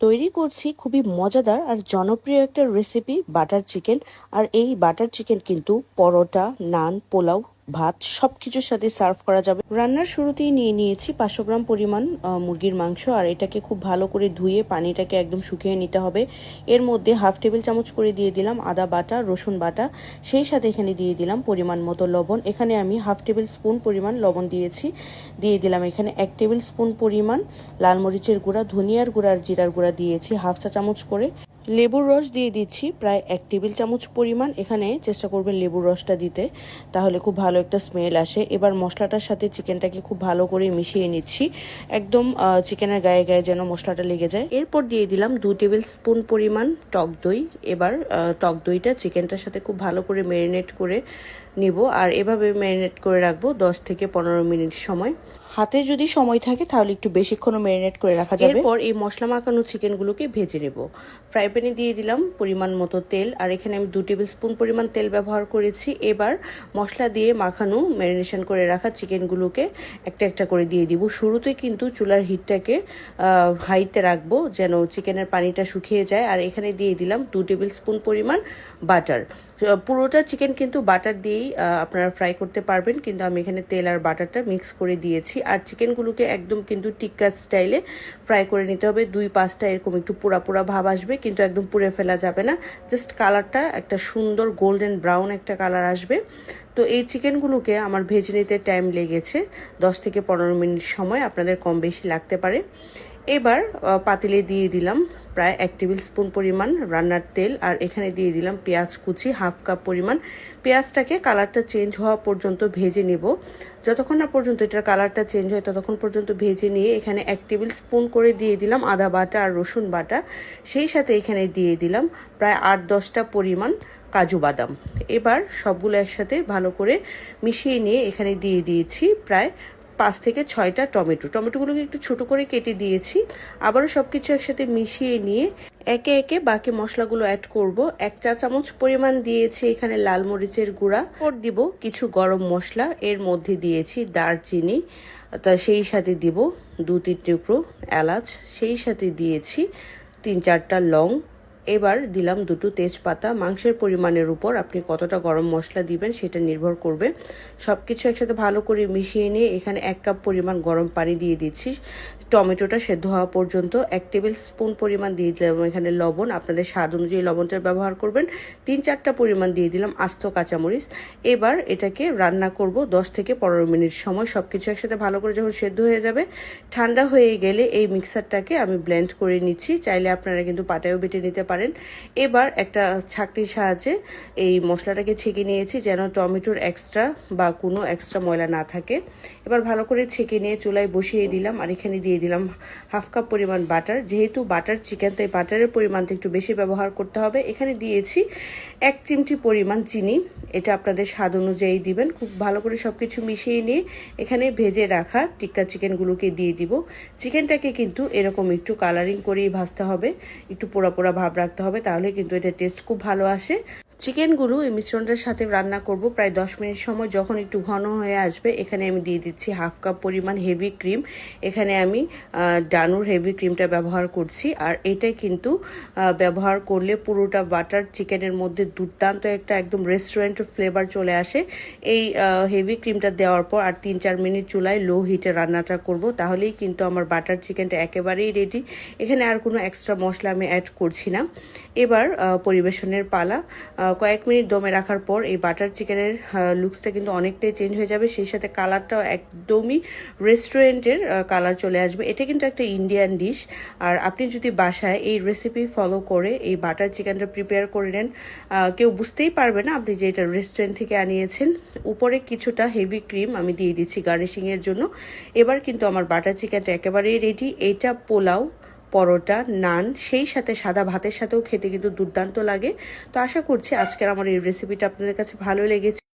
তৈরি করছি খুবই মজাদার আর জনপ্রিয় একটা রেসিপি বাটার চিকেন আর এই বাটার চিকেন কিন্তু পরোটা, নান, পোলাও ভাত সব কিছুর সাথে সার্ভ করা যাবে। রান্নার শুরুতেই নিয়ে নিয়েছি পাঁচশো গ্রাম পরিমাণ মুরগির মাংস। আর এটাকে খুব ভালো করে ধুয়ে পানিটাকে একদম শুকিয়ে নিতে হবে। এর মধ্যে হাফ টেবিল চামচ করে দিয়ে দিলাম আদা বাটা, রসুন বাটা। সেই সাথে এখানে দিয়ে দিলাম পরিমাণ মতো লবণ। এখানে আমি হাফ টেবিল স্পুন পরিমাণ লবণ দিয়েছি। দিয়ে দিলাম এখানে এক টেবিল স্পুন পরিমাণ লাল মরিচের গুঁড়া, ধনিয়ার গুঁড়া আর জিরার গুঁড়া দিয়েছি। হাফ চা চামচ করে লেবুর রস দিয়ে দিচ্ছি, প্রায় এক টেবিল চামচ পরিমাণ। এখানে চেষ্টা করবেন লেবুর রসটা দিতে, তাহলে খুব ভালো একটা স্মেল আসে। এবার মশলাটার সাথে চিকেনটাকে খুব ভালো করে মিশিয়ে নিচ্ছি। একদম চিকেনের গায়ে গায়ে যেন মশলাটা লেগে যায়। এরপর দিয়ে দিলাম দু টেবিল স্পুন পরিমাণ টক দই। এবার টক দইটা চিকেনটার সাথে খুব ভালো করে মেরিনেট করে নিব আর এভাবে ম্যারিনেট করে রাখব দশ থেকে পনেরো মিনিট সময়। হাতে যদি সময় থাকে তাহলে একটু বেশিক্ষণও ম্যারিনেট করে রাখা যাবে। এরপর এই মশলা মাখানো চিকেনগুলোকে ভেজে নেব। ফ্রাই প্যানে দিয়ে দিলাম পরিমাণ মতো তেল আর এখানে আমি দু টেবিল স্পুন পরিমাণ তেল ব্যবহার করেছি। এবার মশলা দিয়ে মাখানো ম্যারিনেশন করে রাখা চিকেনগুলোকে একটা একটা করে দিয়ে দিব। শুরুতে কিন্তু চুলার হিটটাকে হাইতে রাখব যেন চিকেনের পানিটা শুকিয়ে যায়। আর এখানে দিয়ে দিলাম দু টেবিল স্পুন পরিমাণ বাটার। পুরোটা চিকেন কিন্তু বাটার দিয়েই আহ, আপনারা ফ্রাই করতে পারবেন। কিন্তু আমি এখানে তেল আর বাটারটা মিক্স করে দিয়েছি। আর চিকেনগুলোকে একদম কিন্তু টিক্কা স্টাইলে ফ্রাই করে নিতে হবে। দুই পাঁচটা এরকম একটু পোড়া পোড়া ভাব আসবে কিন্তু একদম পুড়ে ফেলা যাবে না। জাস্ট কালারটা একটা সুন্দর গোল্ডেন ব্রাউন একটা কালার আসবে। তো এই চিকেনগুলোকে আমার ভেজে নিতে টাইম লেগেছে। দশ থেকে পনেরো মিনিট সময় আপনাদের কম বেশি লাগতে পারে। এবার পাতিলে দিয়ে দিলাম প্রায় এক টেবিল স্পুন পরিমাণ রান্নার তেল, আর এখানে দিয়ে দিলাম পেঁয়াজ কুচি, হাফ কাপ পরিমাণ। পেঁয়াজটাকে কালারটা চেঞ্জ হওয়া পর্যন্ত ভেজে নেব। যতক্ষণ না পর্যন্ত এটার কালারটা চেঞ্জ হয়, ততক্ষণ পর্যন্ত ভেজে নিয়ে এখানে এক টেবিল স্পুন করে দিয়ে দিলাম আদা বাটা আর রসুন বাটা। সেই সাথে এখানে দিয়ে দিলাম প্রায় আট দশটা পরিমাণ কাজু বাদাম। এবার সবগুলো একসাথে ভালো করে মিশিয়ে নিয়ে এখানে দিয়ে দিয়েছি প্রায় পাঁচ থেকে ছয়টা টমেটো। টমেটোগুলোকে একটু ছোট করে কেটে দিয়েছি। আবারও সব কিছু একসাথে মিশিয়ে নিয়ে একে একে বাকি মশলাগুলো অ্যাড করব। এক চা চামচ পরিমাণ দিয়েছি এখানে লাল মরিচের গুঁড়া। ওর দিব কিছু গরম মশলা। এর মধ্যে দিয়েছি দারচিনি। তা সেই সাথে দিব দু তিন টুকরো এলাচ। সেই সাথে দিয়েছি তিন চারটা লং। এবার দিলাম দুটো তেজপাতা। মাংসের পরিমাণের উপর আপনি কতটা গরম মশলা দিবেন সেটা নির্ভর করবে। সব কিছু একসাথে ভালো করে মিশিয়ে নিয়ে এখানে এক কাপ পরিমাণ গরম পানি দিয়ে দিচ্ছি। টমেটোটা সেদ্ধ হওয়া পর্যন্ত এক টেবিল স্পুন পরিমাণ দিয়ে দিলাম এখানে লবণ। আপনাদের স্বাদ অনুযায়ী লবণটা ব্যবহার করবেন। তিন চারটা পরিমাণ দিয়ে দিলাম আস্ত কাঁচামরিচ। এবার এটাকে রান্না করব দশ থেকে পনেরো মিনিট সময়। সব কিছু একসাথে ভালো করে যখন সেদ্ধ হয়ে যাবে, ঠান্ডা হয়ে গেলে এই মিক্সারটাকে আমি ব্লেন্ড করে নিচ্ছি। চাইলে আপনারা কিন্তু পাটায়ও বেটে নিতে পারেন। এবার একটা ছাকনির সাহায্যে এই মশলাটাকে ছেঁকে নিয়েছি যেন টমেটোর এক্সট্রা বা কোনো এক্সট্রা ময়লা না থাকে। এবার ভালো করে ছেঁকে নিয়ে চুলায় বসিয়ে দিলাম আর এখানে দিয়ে দিলাম হাফ কাপ পরিমাণ বাটার যেহেতু বাটার চিকেন তাই বাটারের পরিমাণটা একটু বেশি ব্যবহার করতে হবে। এখানে দিয়েছি এক চিমটি পরিমাণ চিনি। এটা আপনাদের স্বাদ অনুযায়ী দিবেন। খুব ভালো করে সব কিছু মিশিয়ে নিয়ে এখানে ভেজে রাখা টিক্কা চিকেনগুলোকে দিয়ে দিব। চিকেনটাকে কিন্তু এরকম একটু কালারিং করেই ভাজতে হবে। একটু পোড়া পোড়া ভাব রাখতে হবে তাহলে কিন্তু এটা টেস্ট খুব ভালো আসে। চিকেনগুলো এই মিশ্রণটার সাথে রান্না করব। প্রায় দশ মিনিট সময় যখন একটু ঘন হয়ে আসবে, এখানে আমি দিয়ে দিচ্ছি হাফ কাপ পরিমাণ হেভি ক্রিম। এখানে আমি ডানুর হেভি ক্রিমটা ব্যবহার করছি। আর এটাই কিন্তু ব্যবহার করলে পুরোটা বাটার চিকেনের মধ্যে দুর্দান্ত একটা একদম রেস্টুরেন্টের ফ্লেভার চলে আসে। এই হেভি ক্রিমটা দেওয়ার পর আর তিন চার মিনিট চুলায় লো হিটে রান্নাটা করব। তাহলেই কিন্তু আমার বাটার চিকেনটা একেবারেই রেডি এখানে আর কোনো এক্সট্রা মশলা আমি অ্যাড করছি না। এবার পরিবেশনের পালা। কয়েক মিনিট দমে রাখার পর এই বাটার চিকেনের লুকসটা কিন্তু অনেকটাই চেঞ্জ হয়ে যাবে। সেই সাথে কালারটাও একদমই রেস্টুরেন্টের কালার চলে আসবে। এটা কিন্তু একটা ইন্ডিয়ান ডিশ আর আপনি যদি বাসায় এই রেসিপি ফলো করে এই বাটার চিকেনটা প্রিপেয়ার করে নেন কেউ বুঝতেই পারবে না আপনি যে এটা রেস্টুরেন্ট থেকে আনিয়েছেন। উপরে কিছুটা হেভি ক্রিম আমি দিয়ে দিচ্ছি গার্নিশিংয়ের জন্য। এবার কিন্তু আমার বাটার চিকেনটা একেবারেই রেডি এইটা পোলাও পরোটা, নান, সেই সাথে সাদা ভাতের সাথেও খেতে কিন্তু দুর্দান্ত লাগে। তো আশা করছি আজকের আমার এই রেসিপিটা আপনাদের কাছে ভালো লেগেছে।